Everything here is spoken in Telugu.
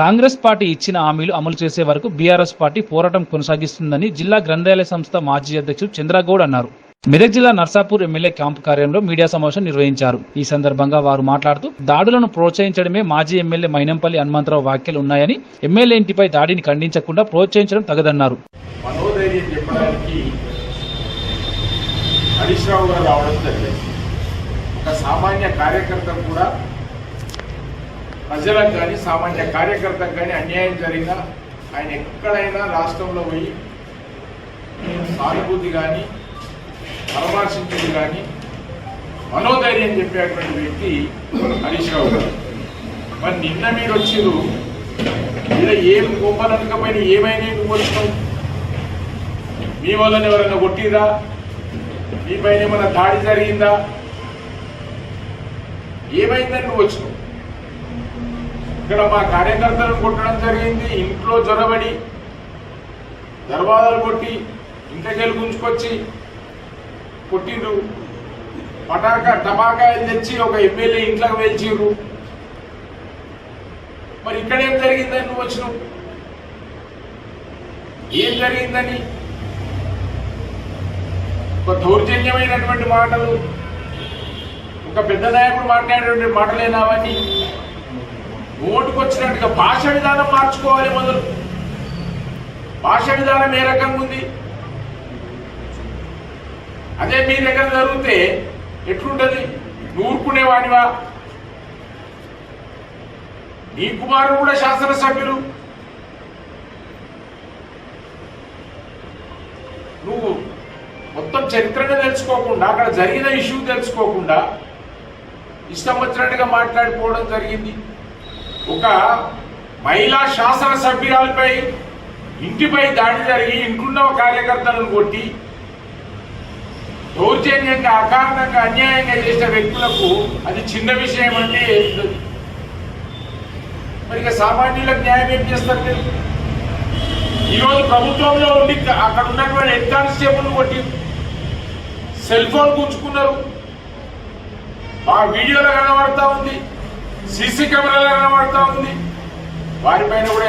కాంగ్రెస్ పార్టీ ఇచ్చిన హామీలు అమలు చేసే వరకు బీఆర్ఎస్ పార్టీ పోరాటం కొనసాగిస్తుందని జిల్లా గ్రంథాలయ సంస్థ మాజీ అధ్యక్షుడు చంద్రగౌడ్ అన్నారు. మెదక్ జిల్లా నర్సాపూర్ ఎమ్మెల్యే క్యాంపు కార్యంలో మీడియా సమావేశం నిర్వహించారు. ఈ సందర్భంగా వారు మాట్లాడుతూ దాడులను ప్రోత్సహించడమే మాజీ ఎమ్మెల్యే మైనంపల్లి హనుమంతరావు వ్యాఖ్యలు ఉన్నాయని ఎమ్మెల్యే ఇంటిపై దాడిని ఖండించకుండా ప్రోత్సహించడం తగదన్నారు. ఒక సామాన్య కార్యకర్త కూడా ప్రజలకు కానీ సామాన్య కార్యకర్తకు కానీ అన్యాయం జరిగినా ఆయన ఎక్కడైనా రాష్ట్రంలో పోయి సానుభూతి కానీ పరామర్శించింది కానీ మనోధైర్యం చెప్పేటువంటి వ్యక్తి హరీష్ రావు గారు. మరి నిన్న మీరు వచ్చిరు ఇలా ఏం గొప్పనకపోయినా ఏమైనా నువ్వు మీ వలన ఎవరైనా కొట్టిరా మీ పైన ఏమైనా దాడి జరిగిందా? ఏమైందని నువ్వు వచ్చినావు? ఇక్కడ మా కార్యకర్తలను కొట్టడం జరిగింది. ఇంట్లో జొరబడి దర్వాజాలు కొట్టి ఇంటికెళ్ళి గుంజుకొచ్చి కొట్టిండ్రు. పటాకా టపాకాయలు తెచ్చి ఒక ఎమ్మెల్యే ఇంట్లోకి వెళ్చిర్రు మరి ఇక్కడేం జరిగిందని నువ్వు వచ్చినావు? ఏం జరిగిందని? ఒక దౌర్జన్యమైనటువంటి మాటలు ఒక పెద్ద నాయకుడు మాట్లాడేటువంటి మాటలేనావని ఓటుకొచ్చినట్టుగా భాష విధానం మార్చుకోవాలి మొదలు. భాష విధానం ఏ రకంగా ఉంది? అదే మీ దగ్గర జరిగితే ఎట్లుంటది? నూరుకునేవాడివా? నీ కుమారుడు కూడా శాసనసభ్యులు. నువ్వు మొత్తం చరిత్రనే తెలుసుకోకుండా అక్కడ జరిగిన ఇష్యూ తెలుసుకోకుండా ఇష్టం వచ్చినట్టుగా మాట్లాడిపోవడం జరిగింది. ఒక మహిళా శాసనసభ్యురాలపై ఇంటిపై దాడి జరిగి ఇంట్లున్న కార్యకర్తలను కొట్టి దౌర్జన్యంగా అకారణంగా అన్యాయంగా చేసిన వ్యక్తులకు అది చిన్న విషయం అంటే మరి సామాన్యులకు న్యాయం ఏం చేస్తారు మీరు? ఈరోజు ప్రభుత్వంలో ఉండి అక్కడ ఉన్నటువంటి హెడ్ కానిస్టేబుల్ కొట్టి సెల్ ఫోన్ గుంజుకున్నారు. ఆ వీడియోలో కనబడతా ఉంది. సీసీ కెమెరాలో కనబడతా ఉంది? వారిపైన కూడా